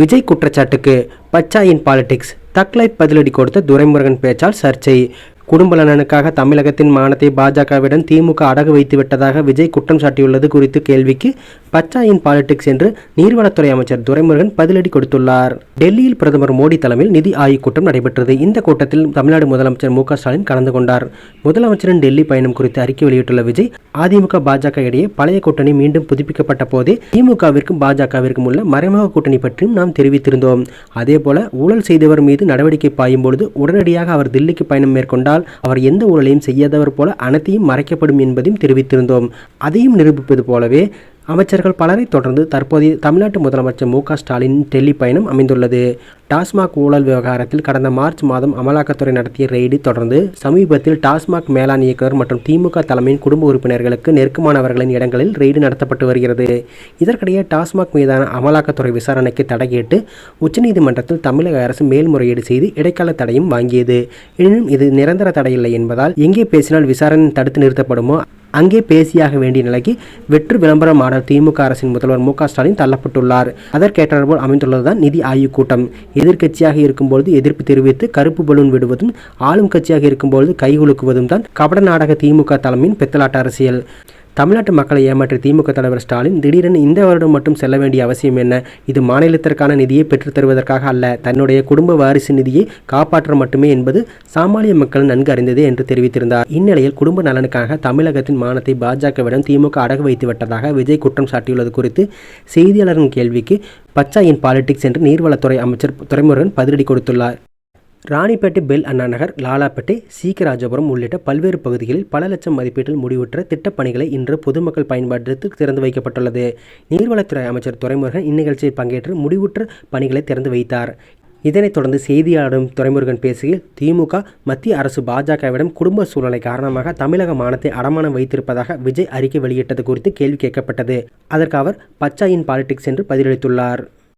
விஜய் குற்றச்சாட்டுக்கு பச்சாயின் பாலிடிக்ஸ். தக்லைட் பதிலடி கொடுத்த துரைமுருகன் பேச்சால் சர்ச்சை. குடும்பலனனுக்காக தமிழகத்தின் மானத்தை பாஜகவிடம் திமுக அடகு வைத்து விட்டதாக விஜய் குற்றம் சாட்டியுள்ளது குறித்து கேள்விக்கு பச்சாயின் பாலிடிக்ஸ் என்று நீர்வளத்துறை அமைச்சர் துரைமுருகன் பதிலடி கொடுத்துள்ளார். டெல்லியில் பிரதமர் மோடி தலைமையில் நிதி ஆய்வுக் கூட்டம் நடைபெற்றது. இந்த கூட்டத்தில் தமிழ்நாடு முதலமைச்சர் மு ஸ்டாலின் கலந்து கொண்டார். முதலமைச்சரின் டெல்லி பயணம் குறித்து அறிக்கை வெளியிட்டுள்ள விஜய் அதிமுக பாஜக இடையே பழைய கூட்டணி மீண்டும் புதுப்பிக்கப்பட்ட போதே திமுகவிற்கும் பாஜகவிற்கும் உள்ள மறைமுக கூட்டணி பற்றியும் நாம் தெரிவித்திருந்தோம். அதேபோல ஊழல் செய்தவர் மீது நடவடிக்கை பாயும் பொழுது உடனடியாக அவர் தில்லிக்கு பயணம் மேற்கொண்டால் அவர் எந்த ஊழலையும் செய்யாதவர் போல அனைத்தையும் மறைக்கப்படும் என்பதையும் தெரிவித்திருந்தோம். அதையும் நிரூபிப்பது போலவே அமைச்சர்கள் பலரை தொடர்ந்து தற்போதைய தமிழ்நாட்டு முதலமைச்சர் மு ஸ்டாலின் டெல்லி பயணம் அமைந்துள்ளது. டாஸ்மாக் ஊழல் விவகாரத்தில் கடந்த மார்ச் மாதம் அமலாக்கத்துறை நடத்திய ரெய்டு தொடர்ந்து சமீபத்தில் டாஸ்மாக் மேலாண் இயக்குநர் மற்றும் திமுக தலைமையின் குடும்ப உறுப்பினர்களுக்கு நெருக்கமானவர்களின் இடங்களில் ரெய்டு நடத்தப்பட்டு வருகிறது. இதற்கிடையே டாஸ்மாக் மீதான அமலாக்கத்துறை விசாரணைக்கு தடை கேட்டு உச்சநீதிமன்றத்தில் தமிழக அரசு மேல்முறையீடு செய்து இடைக்கால தடையும் வாங்கியது. எனினும் இது நிரந்தர தடையில்லை என்பதால் எங்கே பேசினால் விசாரணை தடுத்து நிறுத்தப்படுமோ அங்கே பேசியாக வேண்டிய நிலைக்கு வெற்று விளம்பரம் ஆட திமுக அரசின் முதல்வர் மு க ஸ்டாலின் தள்ளப்பட்டுள்ளார். அதற்கேற்றாற்போல் அமைந்துள்ளதுதான் நிதி ஆய்வுக் கூட்டம். எதிர்க்கட்சியாக இருக்கும்பொழுது எதிர்ப்பு தெரிவித்து கருப்பு பலூன் விடுவதும் ஆளும் கட்சியாக இருக்கும்பொழுது கைகுலுக்குவதும் தான் கபட நாடக திமுக தலைமையின் பெத்தலாட்ட அரசியல். தமிழ்நாட்டு மக்களை ஏமாற்றிய திமுக தலைவர் ஸ்டாலின் திடீரென இந்த வருடம் மட்டும் செல்ல வேண்டிய அவசியம் என்ன? இது மாநிலத்திற்கான நிதியை பெற்றுத் தருவதற்காக அல்ல தன்னுடைய குடும்ப வாரிசு நிதியை காப்பாற்ற மட்டுமே என்பது சாமானிய மக்கள் நன்கு அறிந்ததே என்று தெரிவித்திருந்தார். இந்நிலையில் குடும்ப நலனுக்காக தமிழகத்தின் மானத்தை பாஜகவிடம் திமுக அடகு வைத்து விட்டதாக விஜய் குற்றம் சாட்டியுள்ளது குறித்து செய்தியாளரின் கேள்விக்கு பச்சாயின் பாலிடிக்ஸ் என்று நீர்வளத்துறை அமைச்சர் துரைமுருகன் பதிலடி கொடுத்துள்ளார். ராணிப்பேட்டை பெல் அண்ணா நகர் லாலாப்பேட்டை சீக்கராஜபுரம் உள்ளிட்ட பல்வேறு பகுதிகளில் பல லட்சம் மதிப்பீட்டில் முடிவுற்ற திட்டப்பணிகளை இன்று பொதுமக்கள் பயன்பாட்டிற்கு திறந்து வைக்கப்பட்டுள்ளது. நீர்வளத்துறை அமைச்சர் துறைமுருகன் இந்நிகழ்ச்சியில் பங்கேற்று முடிவுற்ற பணிகளை திறந்து வைத்தார். இதனைத் தொடர்ந்து செய்தியாளரும் துரைமுருகன் பேசுகையில் திமுக மத்திய அரசு பாஜகவிடம் குடும்ப சூழ்நிலை காரணமாக தமிழக மானத்தை அடமானம் வைத்திருப்பதாக விஜய் அறிக்கை வெளியிட்டது குறித்து கேள்வி கேட்கப்பட்டது. அதற்கு அவர் பச்சாயின் பாலிடிக்ஸ் என்று பதிலளித்துள்ளார்.